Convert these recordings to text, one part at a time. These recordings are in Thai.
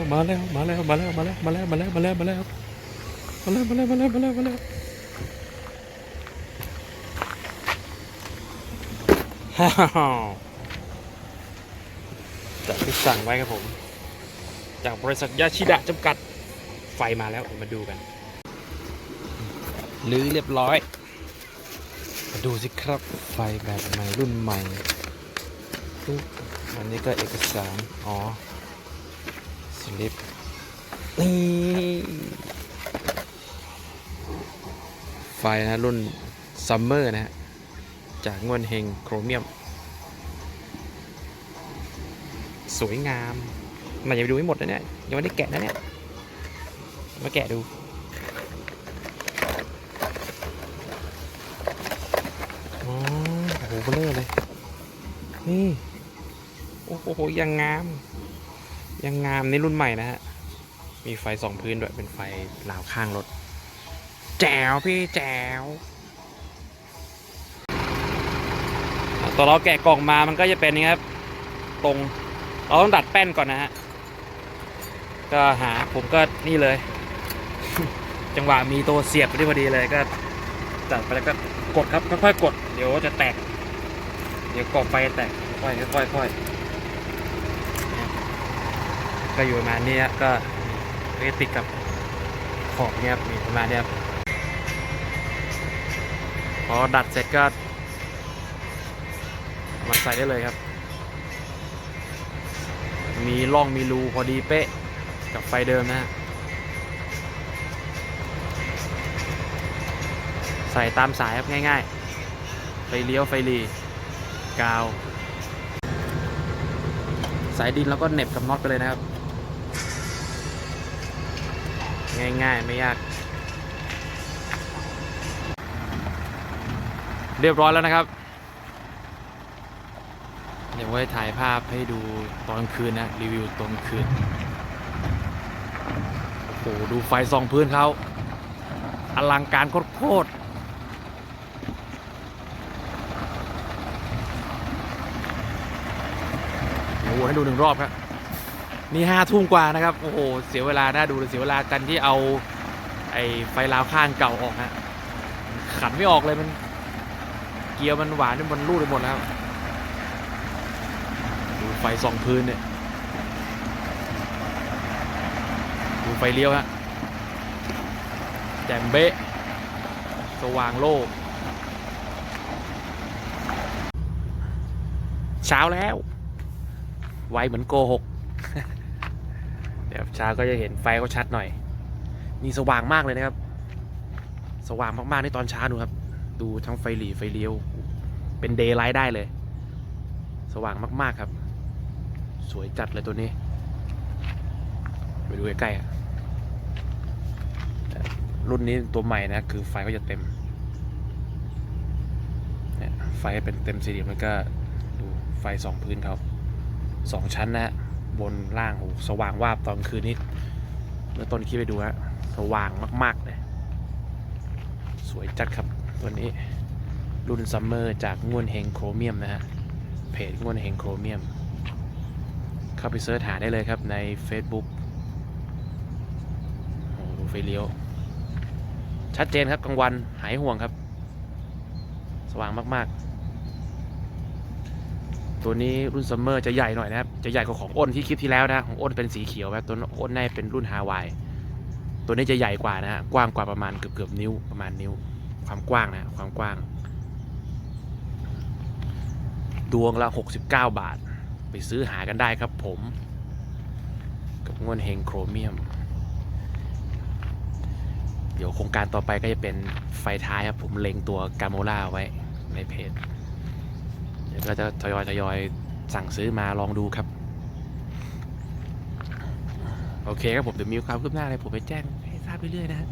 แล้วมาแล้วมาแล้วมาแล้วมาแล้วมาแล้วมาแล้วมาแล้วมาแล้วมาแล้วมาแล้วมาแล้วมาแล้วมาแล้วฮ่าฮ่าจากที่สั่งไว้ครับผม จากบริษัทยาชิดะจำกัดไฟมาแล้วมาดูกันลื้อเรียบร้อย มาดูสิครับไฟแบบใหม่รุ่นใหม่อันนี้ก็เอกสาร อ๋อ สลิปนี่ไฟนะรุ่นซัมเมอร์นะฮะ จากงวนเฮงโครเมียม สวยงาม มันยังไปดูไม่หมดนะเนี่ย ยังไม่ได้แกะนะเนี่ย มาแกะดูโอ้โหเบลอเลย นี่ โอ้โหยังงาม ยังงามในรุ่นใหม่นะฮะ มีไฟสองพื้นด้วย เป็นไฟลาวข้างรถ แจ๋วพี่แจ๋วตอนเราแกะกล่องมามันก็จะเป็นอย่างนี้ครับ ตรง เราต้องดัดแป้นก่อนนะฮะ ก็หาผมก็นี่เลย จังหวะมีตัวเสียบพอดีพอดีเลยก็จัดไปแล้วก็กดครับค่อยๆกด เดี๋ยวจะแตก เดี๋ยวกรอบไฟแตกค่อยๆค่อยๆ ก็อยู่ประมาณนี้ก็ก็ติดกับขอบเนี้ยครับมีประมาณเนี้ยครับพอดัดเสร็จก็มาใส่ได้เลยครับ มีร่องมีรูพอดีเป๊ะกับไฟเดิมนะฮะใส่ตามสายครับง่ายๆ ไฟเลี้ยวไฟรีกาว สายดินแล้วก็เน็บกับน็อตไปเลยนะครับ ง่ายๆ ไม่ยาก เรียบร้อยแล้วนะครับ เดี๋ยวไว้ถ่ายภาพให้ดูตอนคืนนะ รีวิวตอนกลางคืน โอ้โห ดูไฟส่องพื้นเขาอลังการโคตรโอ้โหให้ดูหนึ่งรอบครับ นี่ห้าทุ่มกว่านะครับ โอ้โห เสียเวลาน่าดูเลยเสียเวลากันที่เอาไอ้ไฟลาวข้างเก่าออกฮะขันไม่ออกเลยมัน เกียร์มันหวานมันรูดไปหมดแล้วดูไฟสองพื้นเนี่ยดูไฟเลี้ยวฮะแจ่มเบะสว่างโลก เช้าแล้ว ไวเหมือนโกหก เดี๋ยวเช้าก็จะเห็นไฟก็ชัดหน่อย นี่สว่างมากเลยนะครับ สว่างมากๆในตอนเช้าดูครับ ดูทั้งไฟหลีไฟเลี้ยว เป็นเดย์ไลท์ได้เลย สว่างมากๆครับ สวยจัดเลยตัวนี้ ไปดูใกล้ๆอะรุ่นนี้ตัวใหม่นะ คือไฟก็จะเต็มไฟเป็นเต็มสี่เหลี่ยมแล้วก็ดูไฟสองพื้นเขาสองชั้นนะฮะ บนล่างโอ้โหสว่างวาบตอนคืนนี้เมื่อต้นคลิปไปดูฮะสว่างมาก ๆ เลย สวยจัดครับตัวนี้ รุ่นซัมเมอร์จากง่วนเฮงโครเมียมนะฮะ เพจง่วนเฮงโครเมียม เข้าไปเสิร์ชหาได้เลยครับใน Facebook โอ้โหดูไฟเลี้ยว ชัดเจนครับกลางวันหายห่วงครับ สว่างมาก ๆ ตัวนี้รุ่นซัมเมอร์จะใหญ่หน่อยนะครับ จะใหญ่กว่าของอ้นที่คลิปที่แล้วนะของอ้นเป็นสีเขียวแบบตัวอ้นในเป็นรุ่นฮาวายตัวนี้จะใหญ่กว่านะฮะกว้างกว่าประมาณเกือบเกือบนิ้วประมาณนิ้ว ความกว้างนะความกว้าง ดวงละ 69 บาท ไปซื้อหากันได้ครับผม กับงวนเฮงโครเมียม เดี๋ยวโครงการต่อไปก็จะเป็นไฟท้ายครับผมเล็งตัวกาโมล่าไว้ในเพจ ก็จะทยอยทยอยสั่งซื้อมาลองดูครับ โอเคครับผมเดี๋ยวมีความคืบหน้าอะไรผมไปแจ้งให้ทราบเรื่อยๆนะฮะ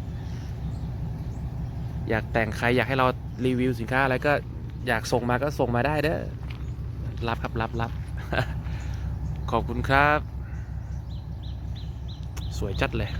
อยากแต่งใครอยากให้เรารีวิวสินค้าอะไรก็อยากส่งมาก็ส่งมาได้เด้อรับครับรับรับขอบคุณครับ สวยจัดเลย